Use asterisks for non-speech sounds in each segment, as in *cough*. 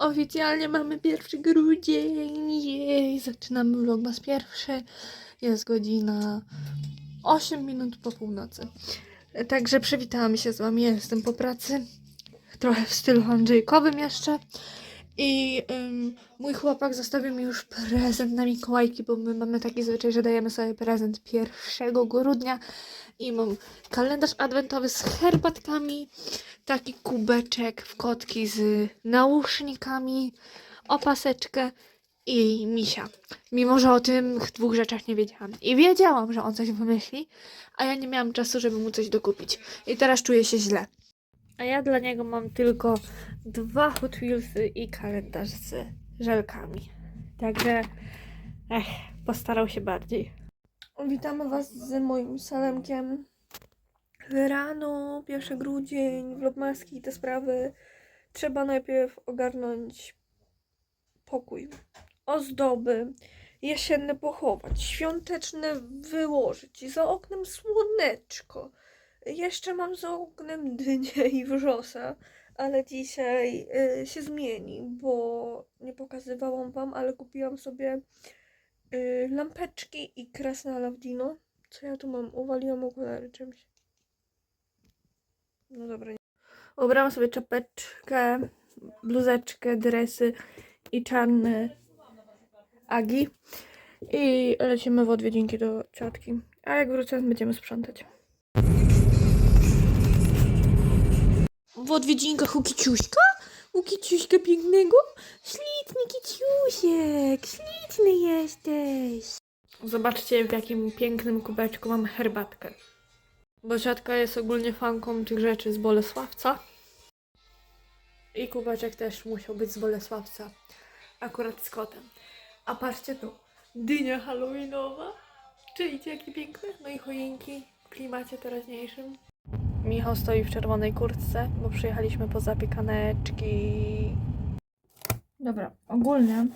Oficjalnie mamy pierwszy grudzień. Jej, zaczynamy vlogmas pierwszy. Jest godzina 8 minut po północy. Także przywitałam się z wami. Jestem po pracy. Trochę w stylu Andrzejkowym jeszcze. I ym, mój chłopak zostawił mi już prezent na Mikołajki, bo my mamy taki zwyczaj, że dajemy sobie prezent 1 grudnia. I mam kalendarz adwentowy z herbatkami, taki kubeczek w kotki z nausznikami, opaseczkę i misia. Mimo, że o tych dwóch rzeczach nie wiedziałam. I wiedziałam, że on coś wymyśli, a ja nie miałam czasu, żeby mu coś dokupić. I teraz czuję się źle. A ja dla niego mam tylko dwa Hot Wheelsy i kalendarz z żelkami. Także, ech, postarał się bardziej. Witamy Was z moim salemkiem. Rano, 1 grudzień, vlogmaski i te sprawy. Trzeba najpierw ogarnąć pokój, ozdoby, jesienne pochować, świąteczne wyłożyć, za oknem słoneczko. Jeszcze mam za oknem dynię *laughs* i wrzosa, ale dzisiaj y, się zmieni, bo nie pokazywałam wam, ale kupiłam sobie y, lampeczki i kresy Lavdino. Co ja tu mam? Uwaliłam okulary czymś. No dobra. nie. Ubrałam sobie czapeczkę, bluzeczkę, dresy i czarne agi. I lecimy w odwiedzinki do ciotki. A jak wrócę, będziemy sprzątać. W odwiedzinkach u Kiciuśka? U Kiciuśka pięknego? Śliczny Kiciusiek, śliczny jesteś. Zobaczcie w jakim pięknym kubeczku mam herbatkę. Bo ciotka jest ogólnie fanką tych rzeczy z Bolesławca. I kubeczek też musiał być z Bolesławca. Akurat z kotem. A patrzcie tu. Dynia halloweenowa. Czujcie jakie piękne? No i choinki w klimacie teraźniejszym. Michał stoi w czerwonej kurtce, bo przyjechaliśmy po zapiekaneczki. Dobra, ogólnie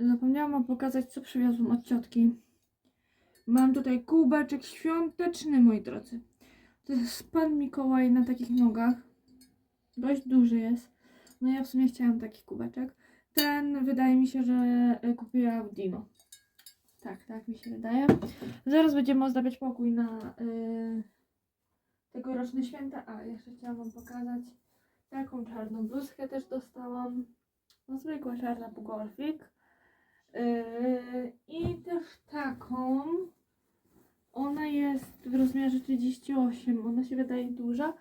zapomniałam wam pokazać, co przywiozłam od ciotki. Mam tutaj kubeczek świąteczny, moi drodzy. To jest pan Mikołaj na takich nogach. Dość duży jest. No ja w sumie chciałam taki kubeczek. Ten wydaje mi się, że y, kupiłam w Dino. Tak, tak mi się wydaje. Zaraz będziemy ozdabiać pokój na y, tegoroczne święta. A, jeszcze chciałam wam pokazać. Taką czarną bluzkę też dostałam. No zwykła czarna pugolfik. Yy, I też taką. Ona jest w rozmiarze 38. Ona się wydaje duża,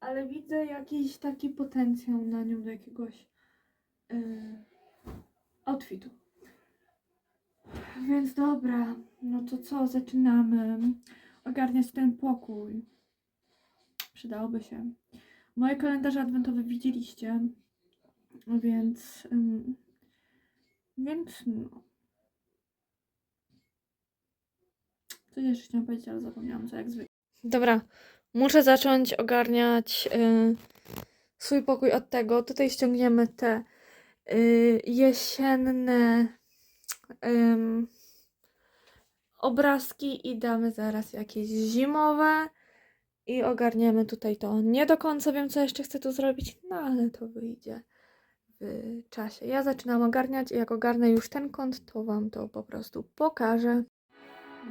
ale widzę jakiś taki potencjał na nią do jakiegoś yy, outfitu. Więc dobra, no to co, zaczynamy ogarniać ten pokój. Przydałoby się. Moje kalendarze adwentowe widzieliście, więc, ym, więc no. Coś jeszcze chciałam powiedzieć, ale zapomniałam, co jak zwykle. Dobra, muszę zacząć ogarniać y, swój pokój od tego. Tutaj ściągniemy te y, jesienne ym, obrazki i damy zaraz jakieś zimowe. I ogarniemy tutaj to. Nie do końca wiem, co jeszcze chcę tu zrobić, no ale to wyjdzie w czasie. Ja zaczynam ogarniać i jak ogarnę już ten kąt, to Wam to po prostu pokażę.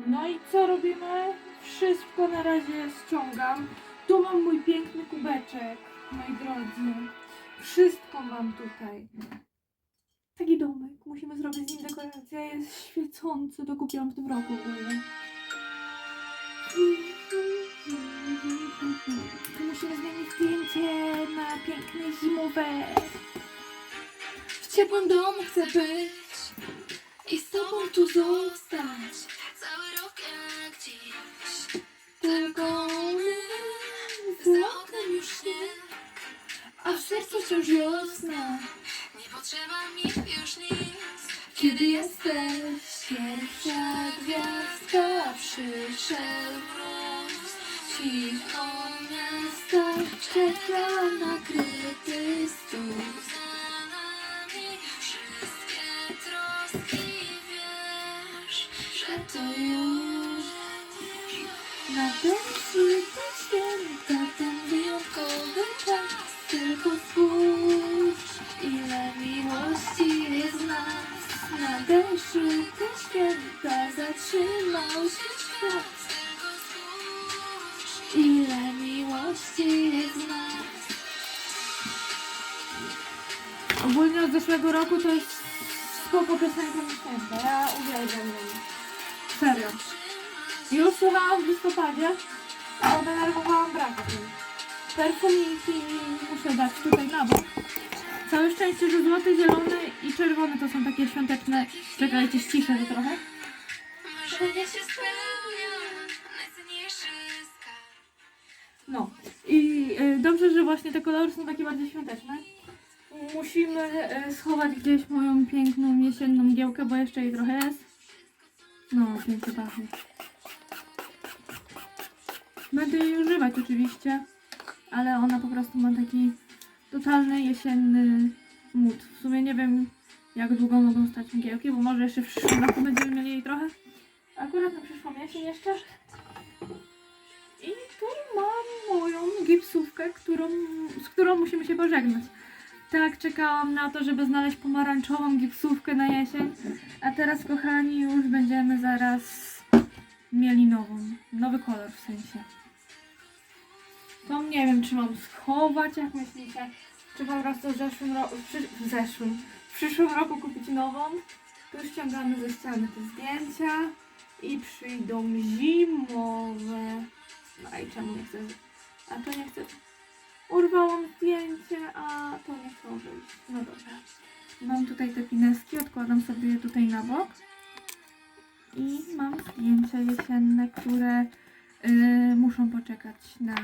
No i co robimy? Wszystko na razie ściągam. Tu mam mój piękny kubeczek, moi drodzy. Wszystko mam tutaj. Taki domek. Musimy zrobić z nim dekorację. Jest świecący. To kupiłam w tym roku. Tu musimy zmienić zdjęcie na piękne zimowe. W ciepłym domu chcę być i z tobą tu zostać. Cały rok jak dziś, tylko my. Za oknem już śnieg, a w sercu wciąż wiosna. Nie potrzeba mi już nic, kiedy jesteś. Pierwsza gwiazdka przyszedł mróz. Cicho miasta czeka nakryty stół. Za nami wszystkie troski roku to jest spoko piosenka na święta. Ja uwielbiam ją. Serio. Już słuchałam w listopadzie, a podenerwowałam brakiem. Perfumiki muszę dać tutaj na bok. Całe szczęście, że złoty, zielony i czerwony to są takie świąteczne. Czekajcie, ściszę to trochę. No i y, dobrze, że właśnie te kolory są takie bardziej świąteczne. Musimy y, schować gdzieś moją piękną jesienną mgiełkę, bo jeszcze jej trochę jest. No, pięknie pachnie. Będę jej używać oczywiście, ale ona po prostu ma taki totalny jesienny mód. W sumie nie wiem, jak długo mogą stać mgiełki, bo może jeszcze w przyszłym roku będziemy mieli jej trochę. Akurat na przyszłą jesień jeszcze. I tu mam moją gipsówkę, którą, z którą musimy się pożegnać. Tak, czekałam na to, żeby znaleźć pomarańczową gipsówkę na jesień. A teraz, kochani, już będziemy zaraz mieli nową. Nowy kolor w sensie. To nie wiem, czy mam schować, jak myślicie. Czy po prostu w zeszłym roku, w, zeszłym, w przyszłym roku kupić nową. Tu ściągamy ze ściany te zdjęcia i przyjdą zimowe. No i czemu nie chcę? A to nie chcę. Urwałam zdjęcie, No dobra. Mam tutaj te pineski, odkładam sobie je tutaj na bok. I mam zdjęcia jesienne, które y, muszą poczekać na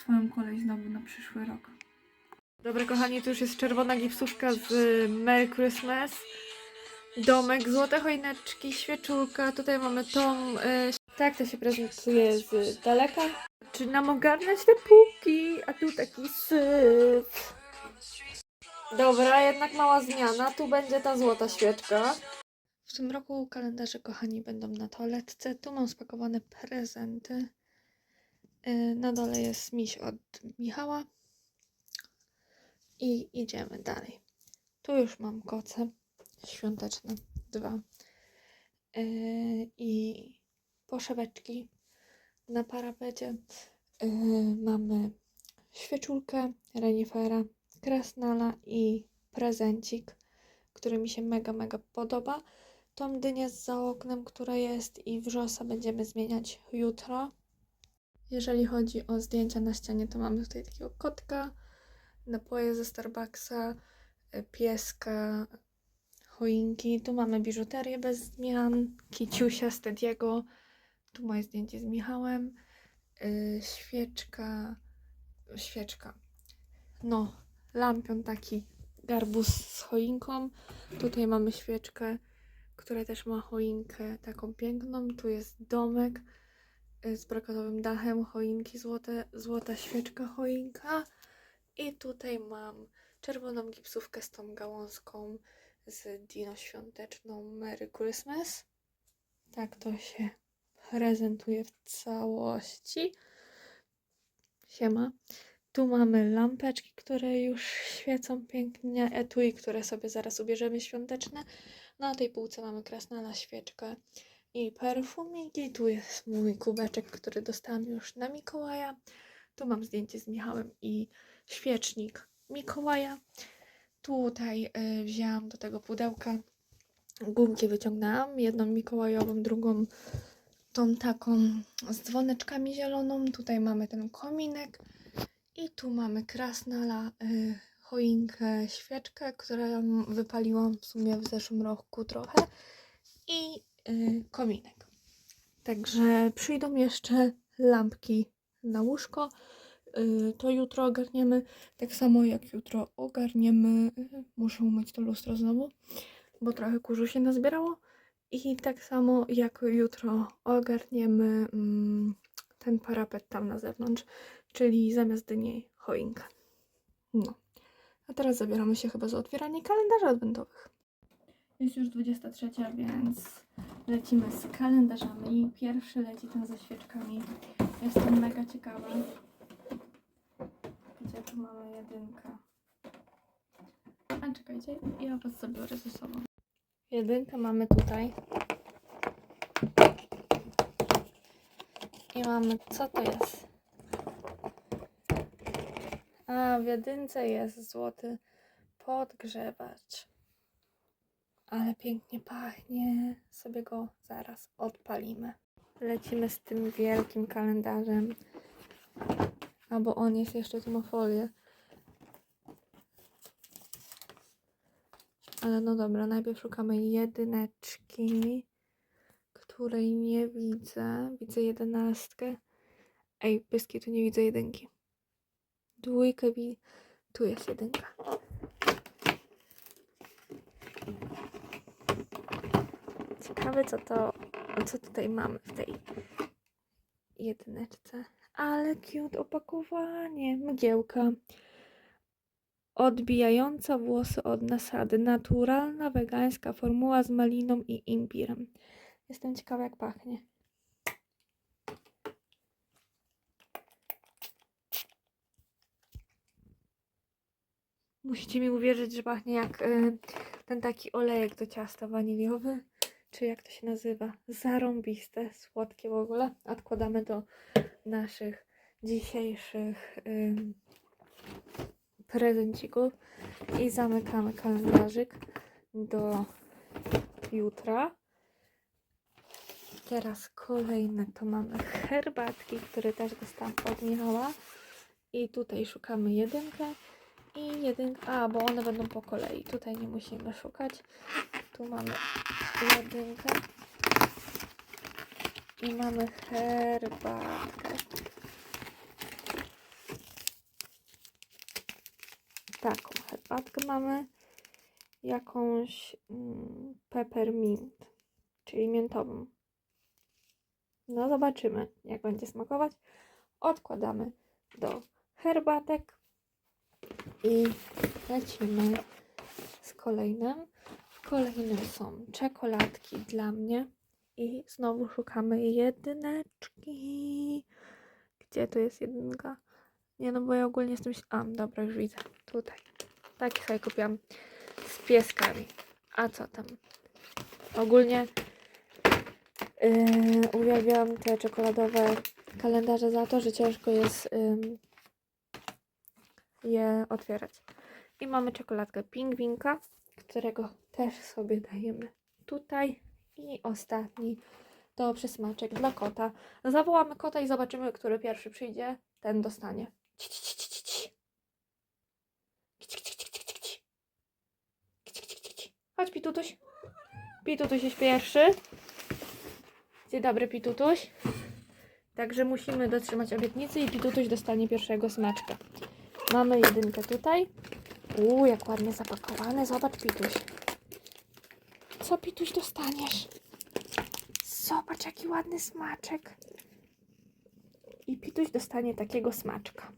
swoją kolej znowu na przyszły rok. Dobra, kochani, tu już jest czerwona gipsówka z Merry Christmas. Domek, złote choineczki, świeczulka. Tutaj mamy tą. Y, tak to się prezentuje z daleka. Czy nam ogarniać te półki? A tu taki syf. Dobra, jednak mała zmiana. Tu będzie ta złota świeczka. W tym roku kalendarze, kochani, będą na toaletce. Tu mam spakowane prezenty. Y, Na dole jest miś od Michała. I idziemy dalej. Tu już mam koce świąteczne. Dwa. Yy, I poszeweczki na parapecie. Yy, mamy świeczulkę, renifera, krasnala i prezencik, który mi się mega, mega podoba. Tą dynię za oknem, która jest i wrzosa będziemy zmieniać jutro. Jeżeli chodzi o zdjęcia na ścianie, to mamy tutaj takiego kotka, napoje ze Starbucksa, y, pieska, choinki. Tu mamy biżuterię bez zmian, kiciusia z Tediego. Tu moje zdjęcie z Michałem. Yy, świeczka, świeczka. No, lampion taki, garbus z choinką. Tutaj mamy świeczkę, która też ma choinkę taką piękną. Tu jest domek y, z brokatowym dachem, choinki złote, złota świeczka, choinka. I tutaj mam czerwoną gipsówkę z tą gałązką z dino świąteczną Merry Christmas. Tak to się prezentuje w całości. Siema. Tu mamy lampeczki, które już świecą pięknie, etui, które sobie zaraz ubierzemy świąteczne. Na tej półce mamy krasnala, świeczkę i perfumiki. Tu jest mój kubeczek, który dostałam już na Mikołaja. Tu mam zdjęcie z Michałem i świecznik Mikołaja. Tutaj y, wzięłam do tego pudełka gumki wyciągnęłam, jedną mikołajową, drugą tą taką z dzwoneczkami zieloną. Tutaj mamy ten kominek i tu mamy krasnala, y, choinkę, świeczkę, którą wypaliłam w sumie w zeszłym roku trochę i y, kominek. Także przyjdą jeszcze lampki na łóżko. Y, To jutro ogarniemy. Tak samo jak jutro ogarniemy. y, Muszę umyć to lustro znowu, bo trochę kurzu się nazbierało. I tak samo jak jutro ogarniemy mm, ten parapet tam na zewnątrz, czyli zamiast dyni choinkę. No. A teraz zabieramy się chyba za otwieranie kalendarzy adwentowych. Jest już 23, więc lecimy z kalendarzami. Pierwszy leci ten ze świeczkami. Jestem mega ciekawa. Gdzie tu mamy jedynkę? A czekajcie, ja was zabiorę ze sobą. Jedynkę mamy tutaj. I mamy, co to jest? A, w jedynce jest złoty podgrzewacz. Ale pięknie pachnie. Sobie go zaraz odpalimy. Lecimy z tym wielkim kalendarzem. Albo on jest jeszcze, tu ma folię. Ale no dobra, najpierw szukamy jedyneczki, której nie widzę. Widzę jedenastkę. Ej, pyski, tu nie widzę jedynki. Dwójkę wi... Tu jest jedynka. Ciekawe, co to... Co tutaj mamy w tej jedyneczce. Ale cute opakowanie. Mgiełka. Odbijająca włosy od nasady. Naturalna, wegańska formuła z maliną i imbirem. Jestem ciekawa, jak pachnie. Musicie mi uwierzyć, że pachnie jak y, ten taki olejek do ciasta waniliowy. Czy jak to się nazywa? Zarąbiste, słodkie w ogóle. Odkładamy do naszych dzisiejszych ym, prezencików i zamykamy kalendarzyk do jutra. Teraz kolejne to mamy herbatki, które też dostałam od Michała. I tutaj szukamy jedynkę i jedynkę. A, bo one będą po kolei. Tutaj nie musimy szukać. Tu mamy jedynkę. I mamy herbatkę. Taką herbatkę mamy. Jakąś mm, peppermint, czyli miętową. No zobaczymy, jak będzie smakować. Odkładamy do herbatek i lecimy z kolejnym. W kolejnym są czekoladki dla mnie i znowu szukamy jedyneczki. Gdzie tu jest jedynka? Nie no, bo ja ogólnie jestem... A, dobra, już widzę. Tutaj. Takie sobie kupiłam z pieskami. A co tam? Ogólnie Yy, uwielbiam te czekoladowe kalendarze za to, że ciężko jest ym, je otwierać. I mamy czekoladkę pingwinka, którego też sobie dajemy tutaj. I ostatni to przysmaczek dla kota. Zawołamy kota i zobaczymy, który pierwszy przyjdzie, ten dostanie. Ci. Chodź, Pitutuś. Pitutuś jest pierwszy. Dzień dobry, Pitutuś. Także musimy dotrzymać obietnicy i Pitutuś dostanie pierwszego smaczka. Mamy jedynkę tutaj. Uuu, jak ładnie zapakowane. Zobacz, Pituś. Co, Pituś, dostaniesz? Zobacz, jaki ładny smaczek. I Pituś dostanie takiego smaczka.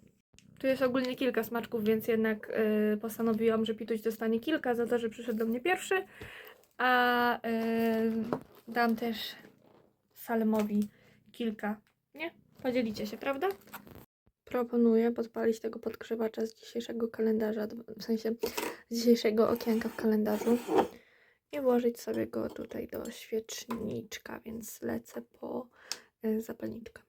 Tu jest ogólnie kilka smaczków, więc jednak y, postanowiłam, że Pituś dostanie kilka za to, że przyszedł do mnie pierwszy. A y, dam też Salemowi kilka. Nie? Podzielicie się, prawda? Proponuję podpalić tego podgrzewacza z dzisiejszego kalendarza, w sensie z dzisiejszego okienka w kalendarzu i włożyć sobie go tutaj do świeczniczka, więc lecę po y, zapalniczkę.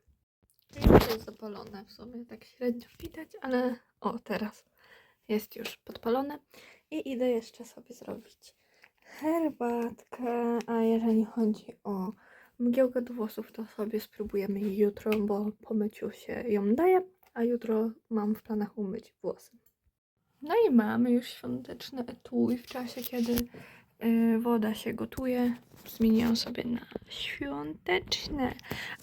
Jest zapalone w sumie, tak średnio widać, ale o teraz jest już podpalone i idę jeszcze sobie zrobić herbatkę, a jeżeli chodzi o mgiełkę do włosów, to sobie spróbujemy jutro, bo po myciu się ją daje, a jutro mam w planach umyć włosy. No i mamy już świąteczny etui w czasie, kiedy y, woda się gotuje. Zmieniłam sobie na świąteczne,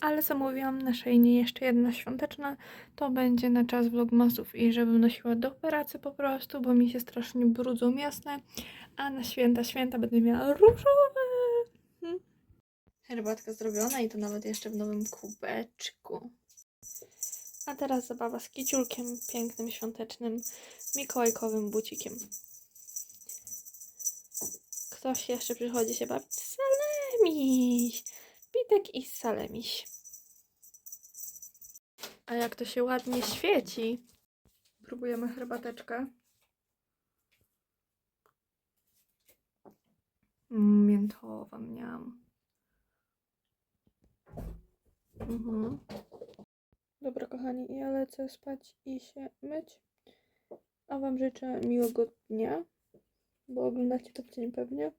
ale zamówiłam na szejnie jeszcze jedno świąteczne. To będzie na czas vlogmasów i żebym nosiła do pracy po prostu, bo mi się strasznie brudzą jasne, a na święta, święta będę miała różowe. Herbatka zrobiona i to nawet jeszcze w nowym kubeczku. A teraz zabawa z kiciulkiem, pięknym, świątecznym, mikołajkowym bucikiem. Ktoś jeszcze przychodzi się bawić? Salemiś! Pitek i salemiś. A jak to się ładnie świeci. Próbujemy herbateczkę. Mm, Miętowa miałam. Mhm. Dobra, kochani, ja lecę spać i się myć. A Wam życzę miłego dnia bo oglądacie to w dzień pewnie.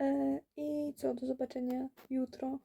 E, I co, do zobaczenia jutro.